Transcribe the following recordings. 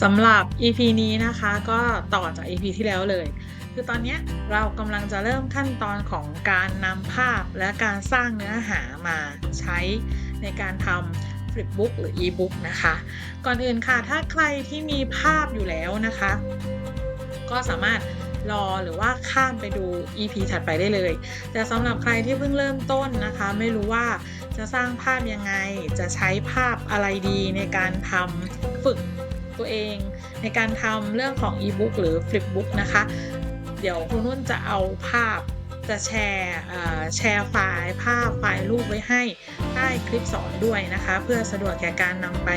สำหรับ EP นี้นะคะ ก็ต่อจาก EP ที่แล้วเลย คือตอนนี้เรากำลังจะเริ่มขั้นตอนของการนำภาพและการสร้างเนื้อหามาใช้ในการทำ Flipbook หรือ e-book นะคะ ก่อนอื่นค่ะ ถ้าใครที่มีภาพอยู่แล้วนะคะ ก็สามารถรอหรือว่าข้ามไปดู EP ถัดไปได้เลย แต่สำหรับใครที่เพิ่งเริ่มต้นนะคะ ไม่รู้ว่าจะสร้างภาพยังไง จะใช้ภาพอะไรดีในการทำฝึก ตัวเอง ในการทำเรื่องของ e-book หรือ flipbook นะคะ เดี๋ยวคุณนุ่นจะเอาภาพจะแชร์แชร์ไฟล์ภาพไฟล์รูปไว้ให้ใต้คลิปสอนด้วยนะคะ เพื่อสะดวกแก่การนำไป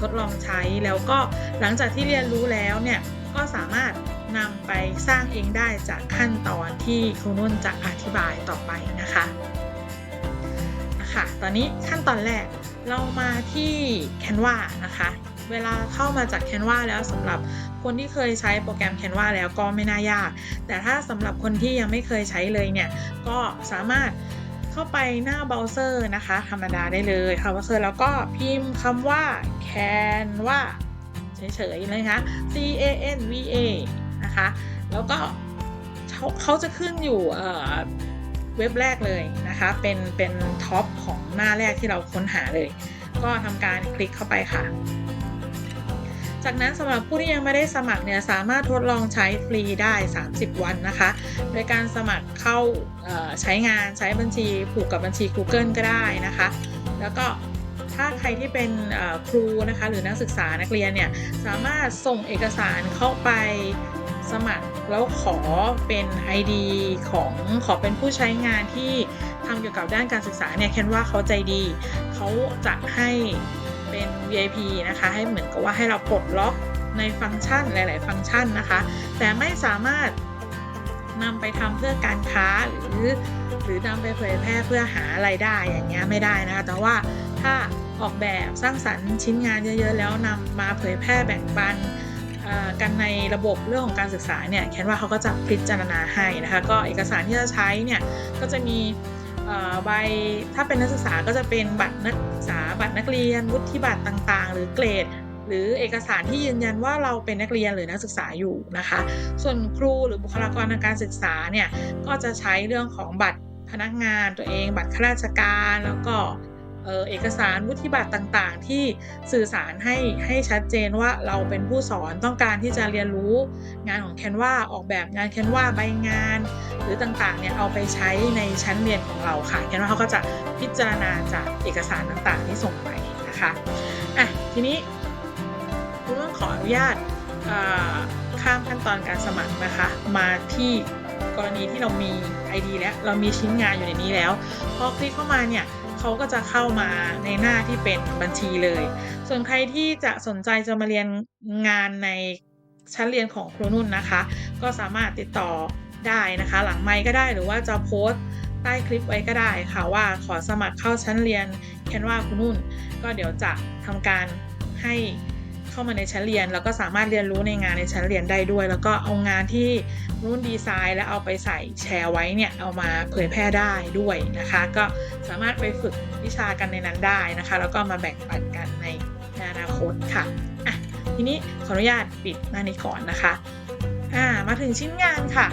ทดลองใช้แล้วก็หลังจากที่เรียนรู้แล้วเนี่ยก็สามารถนำไปสร้างเองได้จากขั้นตอนที่ครูนุ่นจะอธิบายต่อไปนะคะนะคะตอนนี้ขั้นตอนแรกเรามาที่ Canva นะคะ เวลาเข้ามาจาก Canva แล้วสำหรับคนที่เคยใช้โปรแกรม Canva แล้วก็ไม่น่ายาก แต่ถ้าสำหรับคนที่ยังไม่เคยใช้เลยเนี่ย ก็สามารถเข้าไปหน้าเบราว์เซอร์นะคะ ธรรมดาได้เลยค่ะเบราว์เซอร์แล้วก็พิมพ์คำว่า Canva เฉยๆเลยนะคะ C A N V A นะคะ แล้วก็เขาาจะขึ้นอยู่เว็บแรกเลยนะคะ เป็นเป็นท็อปของหน้าแรกที่เราค้นหาเลย ก็ทำการคลิกเข้าไปค่ะ จากนั้นสำหรับผู้ที่ยังไม่ได้สมัครเนี่ยสามารถทดลองใช้ฟรีได้ 30 วันนะคะ โดยการสมัครเข้าใช้งานใช้บัญชีผูกกับบัญชี Google ก็ได้นะคะ แล้วก็ถ้าใครที่เป็นครูนะคะหรือนักศึกษานักเรียนเนี่ยสามารถส่งเอกสารเข้าไปสมัครแล้วขอเป็น ID ของขอเป็นผู้ใช้งานที่ทำเกี่ยวกับด้านการศึกษาเนี่ยแคนว่าเขาใจดี เขาจะให้ เป็น VIP นะคะ ให้เหมือนกับว่าให้เราปลดล็อกในฟังก์ชันหลาย ๆ ฟังก์ชันนะคะ แต่ไม่สามารถนำไปทำเพื่อการค้าหรือหรือนำไปเผยแพร่เพื่อหาไรายได้อย่างเงี้ยไม่ได้นะคะ แต่ว่าถ้าออกแบบสร้างสรรค์ชิ้นงานเยอะ ๆ แล้วนำมาเผยแพร่แบ่งปันกันในระบบเรื่องของการศึกษาเนี่ยแคนว่าเขาก็จะพิจารณาให้นะคะ ก็เอกสารที่จะใช้เนี่ยก็จะมี ใบถ้าเป็นนักศึกษาก็จะเป็นบัตรนักศึกษาบัตรนักเรียนวุฒิบัตรต่างๆ หรือเกรด หรือเอกสารที่ยืนยันว่าเราเป็นนักเรียนหรือนักศึกษาอยู่นะคะ ส่วนครูหรือบุคลากรทางการศึกษาเนี่ยก็จะใช้เรื่องของบัตรพนักงานตัวเอง บัตรข้าราชการแล้วก็ เออเอกสารวุฒิบัตรต่างๆ ที่สื่อสารให้ให้ชัดเจนว่าเราเป็นผู้สอนต้องการที่จะเรียนรู้งานของแคนวาออกแบบงานแคนวาใบงาน หรือต่างๆเนี่ยเอาไปใช้ในชั้นเรียนของเราค่ะแคนวาเขาก็จะพิจารณาจากเอกสารต่างๆ ที่ส่งไปนะคะอะทีนี้คุณต้องขออนุญาตข้ามขั้นตอนการสมัครนะคะ มาที่กรณีที่เรามี ID แล้วเรามีชิ้นงานอยู่ในนี้แล้ว พอคลิกเข้ามาเนี่ย เขาก็จะเข้ามาในหน้าที่เป็นบัญชีเลย ส่วนใครที่จะสนใจจะมาเรียนงานในชั้นเรียนของครูนุ่นนะคะ ก็สามารถติดต่อได้นะคะ หลังไมค์ก็ได้หรือว่าจะโพสต์ใต้คลิปไว้ก็ได้ค่ะว่าขอสมัครเข้าชั้นเรียนแคนวาครูนุ่น ก็เดี๋ยวจะทำการให้ เข้ามาในชั้นเรียน แล้วก็สามารถเรียนรู้ในงานในชั้นเรียนได้ด้วย แล้วก็เอางานที่รุ่นดีไซน์ แล้วเอาไปใส่แชร์ไว้เนี่ยเอามาเผยแพร่ได้ด้วยนะคะ ก็สามารถไปฝึกวิชากันในนั้นได้นะคะ แล้วก็มาแบ่งปันกันในอนาคตค่ะอะทีนี้ขออนุญาตปิดหน้านี้ก่อนนะคะอ่ามาถึงชิ้นงานค่ะ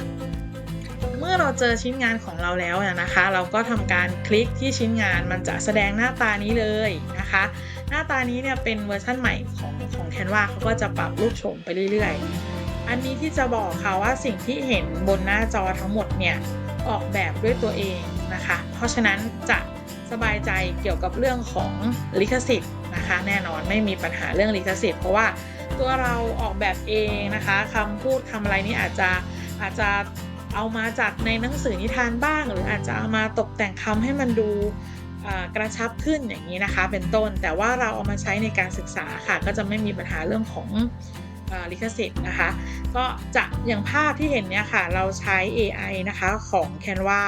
เมื่อเราเจอชิ้นงานของเราแล้วนะคะ เราก็ทำการคลิกที่ชิ้นงานมันจะแสดงหน้าตานี้เลยนะคะ หน้าตานี้เนี่ยเป็นเวอร์ชั่นใหม่ของของ Canva เขาก็จะปรับรูปโฉมไปเรื่อยๆ อันนี้ที่จะบอกค่ะว่าสิ่งที่เห็นบนหน้าจอทั้งหมดเนี่ยออกแบบด้วยตัวเองนะคะ เพราะฉะนั้นจะสบายใจเกี่ยวกับเรื่องของลิขสิทธิ์นะคะ แน่นอนไม่มีปัญหาเรื่องลิขสิทธิ์เพราะว่าตัวเราออกแบบเองนะคะคำพูดคำอะไรนี่อาจจะอาจจะเอามาจากในหนังสือนิทานบ้าง หรืออาจจะเอามาตกแต่งคำให้มันดู กระชับขึ้นอย่างนี้นะคะ เป็นต้น แต่ว่าเราเอามาใช้ในการศึกษาค่ะ ก็จะไม่มีปัญหาเรื่องของลิขสิทธิ์นะคะ ก็จะอย่างภาพที่เห็นเนี่ยค่ะ เราใช้ AI นะคะของ Canva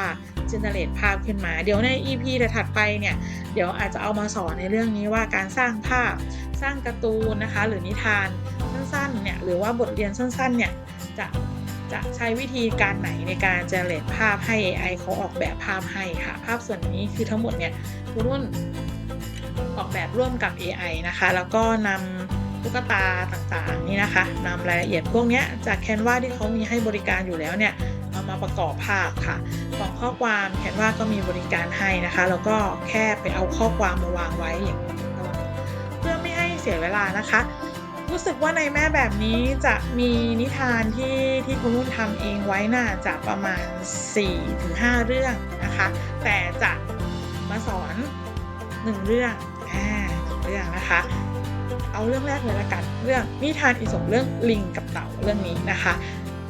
generate ภาพขึ้นมา เดี๋ยวใน EP ถัดไปเนี่ย เดี๋ยวอาจจะเอามาสอนในเรื่องนี้ว่าการสร้างภาพ สร้างการ์ตูนนะคะ หรือนิทานสั้นๆเนี่ย หรือว่าบทเรียนสั้นๆเนี่ย จะ จะใช้วิธีการไหนในการ generate ภาพให้ AI เขาออกแบบภาพให้ค่ะ ภาพส่วนนี้คือทั้งหมดเนี่ยคุณรุ่นออกแบบร่วมกับ AI นะคะ แล้วก็นำตุ๊กตาต่างๆนี่นะคะนำรายละเอียดพวกเนี้ยจากแคนวาที่เขามีให้บริการอยู่แล้วเนี่ยเอามาประกอบภาพค่ะกล่องข้อความแคนวาก็มีบริการให้นะคะ แล้วก็แค่ไปเอาข้อความมาวางไว้อย่างนี้เพื่อไม่ให้เสียเวลานะคะ รู้สึกว่าในแม่แบบนี้จะมีนิทานที่ที่คุณนุ่นทำเองไว้น่าจะประมาณ 4-5 เรื่องนะคะ แต่จะมาสอน 1 เรื่องอ่าหนึ่งเรื่องนะคะเอาเรื่องแรกเลยละกันเรื่องนิทานอีสปเรื่องลิงกับเต่าเรื่องนี้นะคะ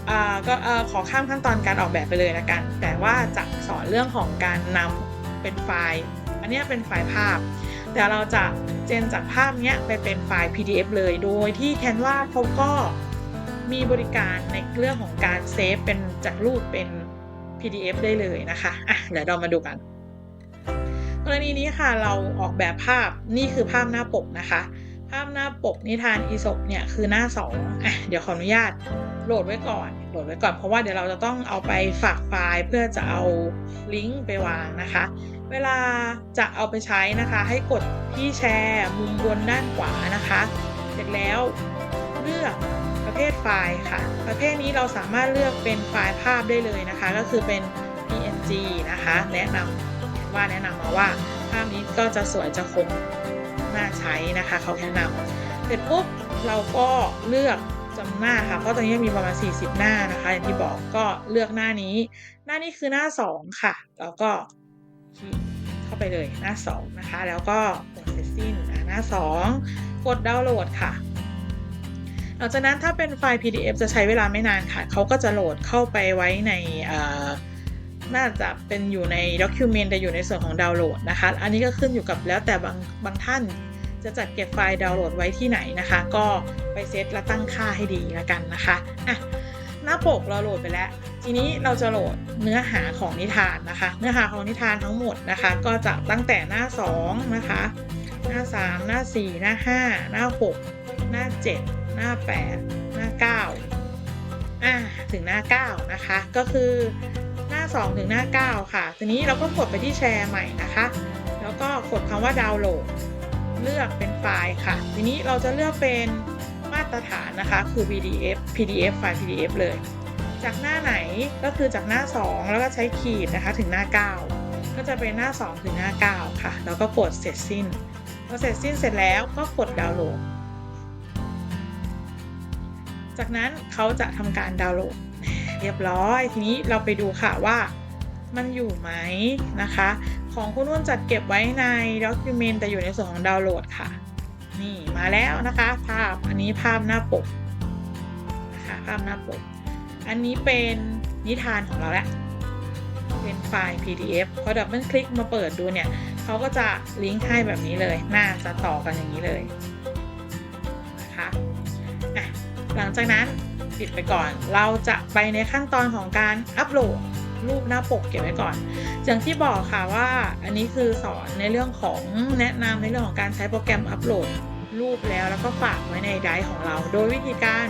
อ่าก็เออขอข้ามขั้นตอนการออกแบบไปเลยละกัน แต่ว่าจะสอนเรื่องของการนำเป็นไฟล์ อันนี้เป็นไฟล์ภาพ เดี๋ยวเราจะเจนจากภาพนี้ไปเป็นไฟล์ PDF เลย โดยที่ Canva เขาก็มีบริการในเรื่องของการเซฟเป็นจากรูปเป็น PDF ได้เลยนะคะอะเดี๋ยวเรามาดูกัน กรณีนี้ค่ะเราออกแบบภาพนี่คือภาพหน้าปกนะคะ ภาพหน้าปกนิทานอีสปเนี่ยคือหน้า2อะเดี๋ยวขออนุญาตโหลดไว้ก่อน โหลดไว้ก่อนเพราะว่าเดี๋ยวเราจะต้องเอาไปฝากไฟล์เพื่อจะเอาลิงก์ไปวางนะคะ เวลาจะเอาไปใช้นะคะ ให้กดที่แชร์มุมบนด้านขวานะคะ เสร็จแล้วเลือกประเภทไฟล์ค่ะ ประเภทนี้เราสามารถเลือกเป็นไฟล์ภาพได้เลยนะคะ ก็คือเป็น PNG นะคะแนะนำว่าแนะนำมาว่าภาพนี้ก็จะสวยจะคมน่าใช้นะคะเขาแนะนำเสร็จปุ๊บเราก็เลือกจำหน้าค่ะ เพราะตอนนี้มีประมาณ 40 หน้านะคะ อย่างที่บอกก็เลือกหน้านี้ หน้านี้คือหน้า 2 ค่ะ แล้วก็ เข้าไปเลยหน้า 2 นะคะ แล้วก็กดเสร็จสิ้นอะหน้า 2 กดดาวน์โหลดค่ะ หลังจากนั้นถ้าเป็นไฟล์ PDF จะใช้เวลาไม่นานค่ะ เขาก็จะโหลดเข้าไปไว้ในน่าจะเป็นอยู่ใน Document แต่อยู่ในส่วนของดาวน์โหลดนะคะ อันนี้ก็ขึ้นอยู่กับแล้วแต่บางบางท่านจะจัดเก็บไฟล์ดาวน์โหลดไว้ที่ไหนนะคะ ก็ไปเซตและตั้งค่าให้ดีแล้วกันนะคะอะหน้าปกเราโหลดไปแล้ว ทีนี้เราจะโหลดเนื้อหาของนิทานนะคะ เนื้อหาของนิทานทั้งหมดนะคะ ก็จะตั้งแต่หน้า 2 นะคะ หน้า 3 หน้า 4 หน้า 5 หน้า 6 หน้า 7 หน้า 8 หน้า 9 อ่าถึงหน้า 9 นะคะ ก็คือหน้า 2 ถึงหน้า 9 ค่ะ ทีนี้เราก็กดไปที่แชร์ใหม่นะคะ แล้วก็กดคำว่าดาวน์โหลด เลือกเป็นไฟล์ค่ะ ทีนี้เราจะเลือกเป็นมาตรฐานนะคะ คือ PDF PDF ไฟล์ PDF เลย จากหน้าไหนก็คือจากหน้า 2 แล้วก็ใช้ขีดนะคะถึงหน้า 9 ก็จะเป็นหน้า 2 ถึงหน้า 9 ค่ะ แล้วก็กดเสร็จสิ้นพอเสร็จสิ้นเสร็จแล้วก็กดดาวน์โหลด จากนั้นเขาจะทำการดาวน์โหลด เรียบร้อย ทีนี้เราไปดูค่ะว่ามันอยู่ไหมนะคะ ของคุณนุ่นจัดเก็บไว้ใน Document แต่อยู่ในส่วนของดาวน์โหลดค่ะ นี่มาแล้วนะคะ ภาพอันนี้ภาพหน้าปกนะคะภาพหน้าปก อันนี้เป็นนิทานของเราแล้วเป็นไฟล์ PDF พอดับเบิลคลิกมาเปิดดูเนี่ยเขาก็จะลิงก์ให้แบบนี้เลย หน้าจะต่อกันอย่างนี้เลยนะคะะหลังจากนั้นปิดไปก่อน เราจะไปในขั้นตอนของการอัปโหลดรูปหน้าปกเก็บไว้ก่อน อย่างที่บอกค่ะว่าอันนี้คือสอนในเรื่องของแนะนำในเรื่องของการใช้โปรแกรมอัปโหลดรูปแล้วแล้วก็ฝากไว้ในไดร์ของเรา โดยวิธีการ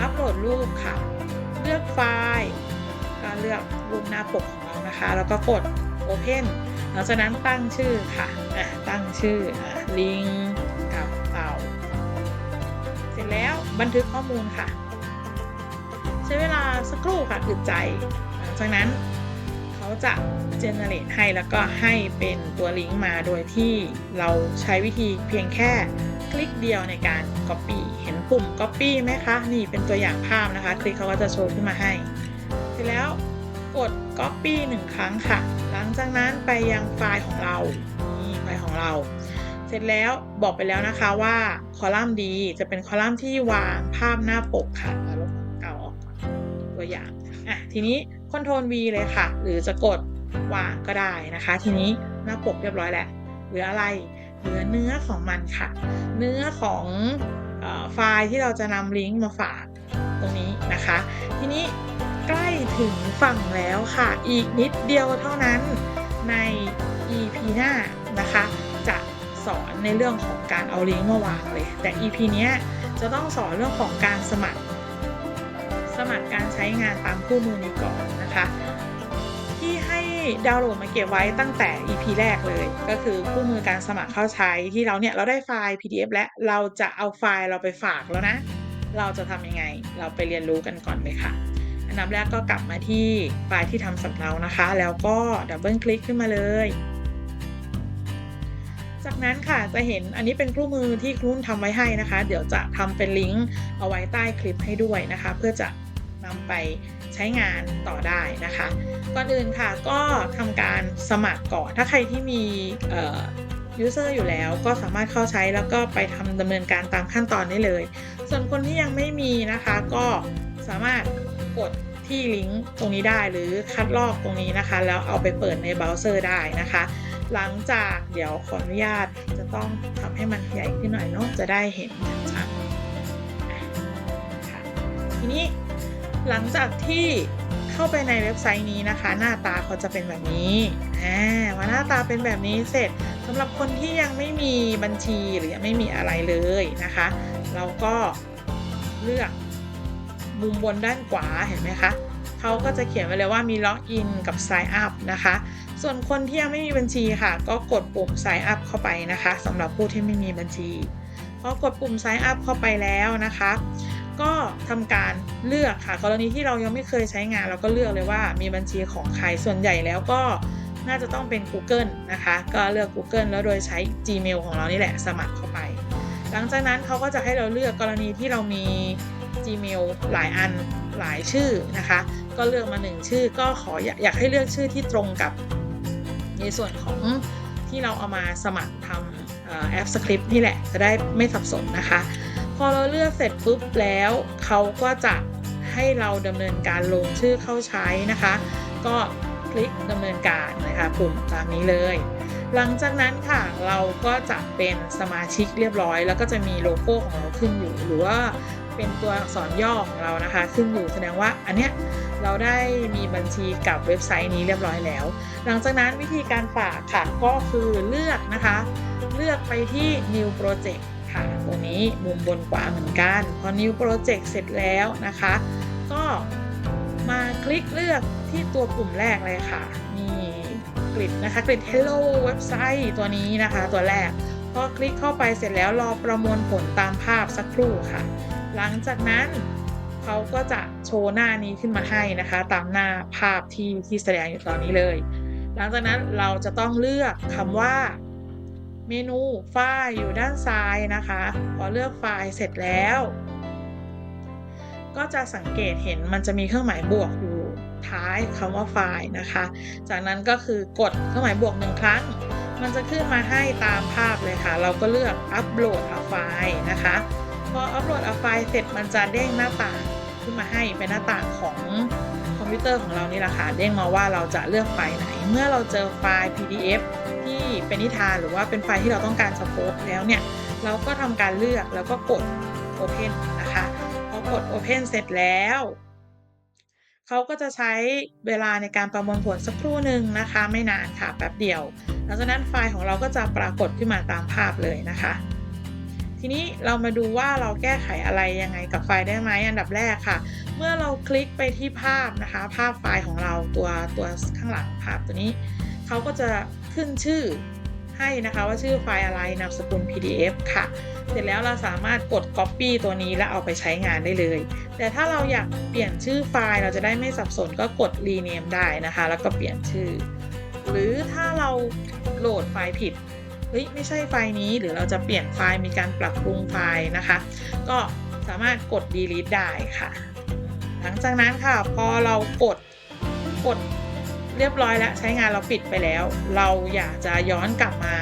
อัปโหลดรูปค่ะ เลือกไฟล์ก็เลือกรูปหน้าปกของเรานะคะ แล้วก็กด Open หลังจากนั้นตั้งชื่อค่ะะตั้งชื่อลิงกับเต่า เสร็จแล้วบันทึกข้อมูลค่ะ ใช้เวลาสักครู่ค่ะอึดใจ หลังจากนั้นเขาจะ generate ให้แล้วก็ให้เป็นตัวลิงก์มาโดยที่เราใช้วิธีเพียงแค่ ลิกเดียวในการ copy เห็นปุ่ม copy ไหมคะ นี่เป็นตัวอย่างภาพนะคะ คลิกเขาก็จะโชว์ขึ้นมาให้ เสร็จแล้วกด copy หนึ่งครั้งค่ะ หลังจากนั้นไปยังไฟล์ของเรา นี่ไฟล์ของเรา เสร็จแล้วบอกไปแล้วนะคะว่าคอลัมน์ดีจะเป็นคอลัมน์ที่วางภาพหน้าปกค่ะเอาลบเก่าออกตัวอย่าง อะ ทีนี้ Ctrl V เลยค่ะ หรือจะกดวางก็ได้นะคะ ทีนี้หน้าปกเรียบร้อยแล้วหลืออะไร เหลือเนื้อของมันค่ะ เนื้อของไฟล์ที่เราจะนำลิงก์มาฝากตรงนี้นะคะ ทีนี้ใกล้ถึงฝั่งแล้วค่ะ อีกนิดเดียวเท่านั้นใน EP หน้านะคะ จะสอนในเรื่องของการเอาลิงก์มาวางเลย แต่ EP นี้จะต้องสอนเรื่องของการสมัคร สมัครการใช้งานตามคู่มือนี้ก่อนนะคะ ดาวน์โหลดมาเก็บไว้ตั้งแต่ EP แรกเลย ก็คือคู่มือการสมัครเข้าใช้ที่เราเนี่ยเราได้ไฟล์ PDF แล้วเราจะเอาไฟล์เราไปฝากแล้วนะ เราจะทำยังไง เราไปเรียนรู้กันก่อนเลยค่ะอันดับแรกก็กลับมาที่ไฟล์ที่ทำสำเนานะคะ แล้วก็ดับเบิลคลิกขึ้นมาเลยจากนั้นค่ะจะเห็นอันนี้เป็นคู่มือที่ครูนุ่นทำไว้ให้นะคะ เดี๋ยวจะทำเป็นลิงก์เอาไว้ใต้คลิปให้ด้วยนะคะ เพื่อจะนำไป ใช้งานต่อได้นะคะ ก่อนอื่นค่ะก็ทำการสมัครก่อน ถ้าใครที่มีเอ่อ user อยู่แล้วก็สามารถเข้าใช้แล้วก็ไปทำดำเนินการตามขั้นตอนได้เลย ส่วนคนที่ยังไม่มีนะคะก็สามารถกดที่ลิงก์ตรงนี้ได้หรือคัดลอกตรงนี้นะคะ แล้วเอาไปเปิดในเบราว์เซอร์ได้นะคะ หลังจากเดี๋ยวขออนุญาตจะต้องทำให้มันใหญ่ขึ้นหน่อยเนาะจะได้เห็นชัดทีนี้ หลังจากที่เข้าไปในเว็บไซต์นี้นะคะ หน้าตาเขาจะเป็นแบบนี้อ่าว่าหน้าตาเป็นแบบนี้เสร็จสำหรับคนที่ยังไม่มีบัญชีหรือยังไม่มีอะไรเลยนะคะ เราก็เลือกมุมบนด้านขวาเห็นไหมคะเขาก็จะเขียนไว้เลยว่ามีล็อกอินกับ Sign Up นะคะ ส่วนคนที่ยังไม่มีบัญชีค่ะ ก็กดปุ่ม Sign Up เข้าไปนะคะสำหรับผู้ที่ไม่มีบัญชีพอกดปุ่ม Sign Up เข้าไปแล้วนะคะ ก็ทำการเลือกค่ะ กรณีที่เรายังไม่เคยใช้งานเราก็เลือกเลยว่ามีบัญชีของใครส่วนใหญ่แล้วก็น่าจะต้องเป็น Google นะคะ ก็เลือก Google แล้วโดยใช้ Gmail ของเรานี่แหละสมัครเข้าไป หลังจากนั้นเขาก็จะให้เราเลือกกรณีที่เรามี Gmail หลายอันหลายชื่อนะคะ ก็เลือกมาหนึ่งชื่อ ก็ขออยากให้เลือกชื่อที่ตรงกับในส่วนของที่เราเอามาสมัครทำแอปสคริปต์นี่แหละจะได้ไม่สับสนนะคะ พอเราเลือกเสร็จปุ๊บแล้วเขาก็จะให้เราดำเนินการลงชื่อเข้าใช้นะคะ ก็คลิกดำเนินการนะคะปุ่มตามนี้เลย หลังจากนั้นค่ะเราก็จะเป็นสมาชิกเรียบร้อย แล้วก็จะมีโลโก้ของเราขึ้นอยู่ หรือว่าเป็นตัวอักษรย่อของเรานะคะ ขึ้นอยู่แสดงว่าอันเนี้ยเราได้มีบัญชีกับเว็บไซต์นี้เรียบร้อยแล้ว หลังจากนั้นวิธีการฝากค่ะก็คือเลือกนะคะ เลือกไปที่ new project ค่ะ ตัวนี้มุมบนขวาเหมือนกัน พอ new project เสร็จแล้วนะคะ ก็มาคลิกเลือกที่ตัวปุ่มแรกเลยค่ะมีกริดนะคะกริด hello เว็บไซต์ตัวนี้นะคะ ตัวแรกพอคลิกเข้าไปเสร็จแล้วรอประมวลผลตามภาพสักครู่ค่ะ หลังจากนั้นเขาก็จะโชว์หน้านี้ขึ้นมาให้นะคะ ตามหน้าภาพที่ที่แสดงอยู่ตอนนี้เลย หลังจากนั้นเราจะต้องเลือกคำว่า เมนูไฟล์อยู่ด้านซ้ายนะคะ พอเลือกไฟล์เสร็จแล้ว ก็จะสังเกตเห็นมันจะมีเครื่องหมายบวกอยู่ท้ายคำว่าไฟล์นะคะ จากนั้นก็คือกดเครื่องหมายบวกหนึ่งครั้ง มันจะขึ้นมาให้ตามภาพเลยค่ะ เราก็เลือกอัปโหลดไฟล์นะคะ พออัปโหลดไฟล์เสร็จมันจะเด้งหน้าต่างขึ้นมาให้เป็นหน้าต่างของคอมพิวเตอร์ของเรานี่แหละค่ะ เด้งมาว่าเราจะเลือกไฟล์ไหน เมื่อเราเจอไฟล์ PDF ที่เป็นนิทานหรือว่าเป็นไฟล์ที่เราต้องการจะโพสต์แล้วเนี่ย เราก็ทำการเลือกแล้วก็กด Open นะคะพอกด Open เสร็จแล้วเขาก็จะใช้เวลาในการประมวลผลสักครู่หนึ่งนะคะ ไม่นานค่ะแป๊บเดียว หลังจากนั้นไฟล์ของเราก็จะปรากฏขึ้นมาตามภาพเลยนะคะ ทีนี้เรามาดูว่าเราแก้ไขอะไรยังไงกับไฟล์ได้ไหมอันดับแรกค่ะ เมื่อเราคลิกไปที่ภาพนะคะ ภาพไฟล์ของเราตัวตัวข้างหลังภาพตัวนี้เขาก็จะ ขึ้นชื่อให้นะคะว่าชื่อไฟล์อะไรนามสกุล PDF ค่ะ เสร็จแล้วเราสามารถกด Copy ตัวนี้แล้วเอาไปใช้งานได้เลย แต่ถ้าเราอยากเปลี่ยนชื่อไฟล์เราจะได้ไม่สับสนก็กด Rename ได้นะคะ แล้วก็เปลี่ยนชื่อ หรือถ้าเราโหลดไฟล์ผิดเฮ้ยไม่ใช่ไฟล์นี้หรือเราจะเปลี่ยนไฟล์มีการปรับปรุงไฟล์นะคะ ก็สามารถกด delete ได้ค่ะ หลังจากนั้นค่ะพอเรากดกด เรียบร้อยแล้วใช้งานเราปิดไปแล้ว เราอยากจะย้อนกลับมา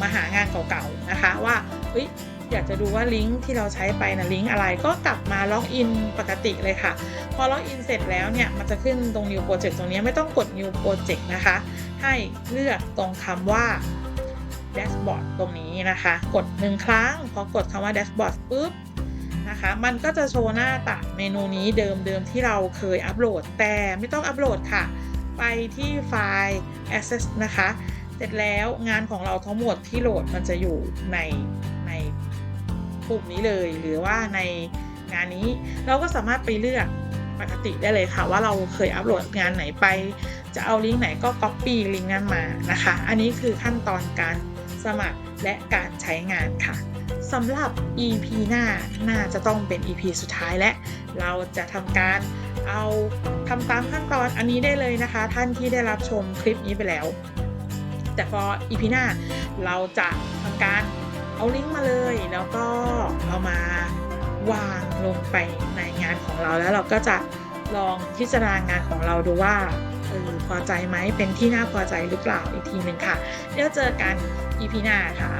มาหางานเก่าๆนะคะว่าเฮ้ยอยากจะดูว่าลิงก์ที่เราใช้ไปนะลิงก์อะไรก็กลับมาล็อกอินปกติเลยค่ะ พอล็อกอินเสร็จแล้วเนี่ยมันจะขึ้นตรง new project ตรงนี้ไม่ต้องกด new project นะคะ ให้เลือกตรงคำว่า dashboard ตรงนี้นะคะ กดหนึ่งครั้ง พอกดคำว่า dashboard ปุ๊บนะคะมันก็จะโชว์หน้าต่างเมนูนี้เดิมๆที่เราเคยอัปโหลดแต่ไม่ต้องอัปโหลดค่ะ ไปที่ไฟล์ access นะคะ เสร็จแล้วงานของเราทั้งหมดที่โหลดมันจะอยู่ในในปุ่มนี้เลย หรือว่าในงานนี้เราก็สามารถไปเลือกปกติได้เลยค่ะ ว่าเราเคยอัปโหลดงานไหนไป จะเอาลิงก์ไหนก็ Copy ลิงก์นั้นมานะคะ อันนี้คือขั้นตอนการสมัครและการใช้งานค่ะ สำหรับ EP หน้าน่าจะต้องเป็น EP สุดท้ายและ เราจะทำการเอาทำตามขั้นตอนอันนี้ได้เลยนะคะ ท่านที่ได้รับชมคลิปนี้ไปแล้ว แต่พอ EP หน้าเราจะทำการเอาลิงก์มาเลย แล้วก็เอามาวางลงไปในงานของเราแล้วเราก็จะลองพิจารณางานของเราดูว่าเออพอใจไหมเป็นที่น่าพอใจหรือเปล่าอีกทีหนึ่งค่ะ เดี๋ยวเจอกัน EP หน้าค่ะ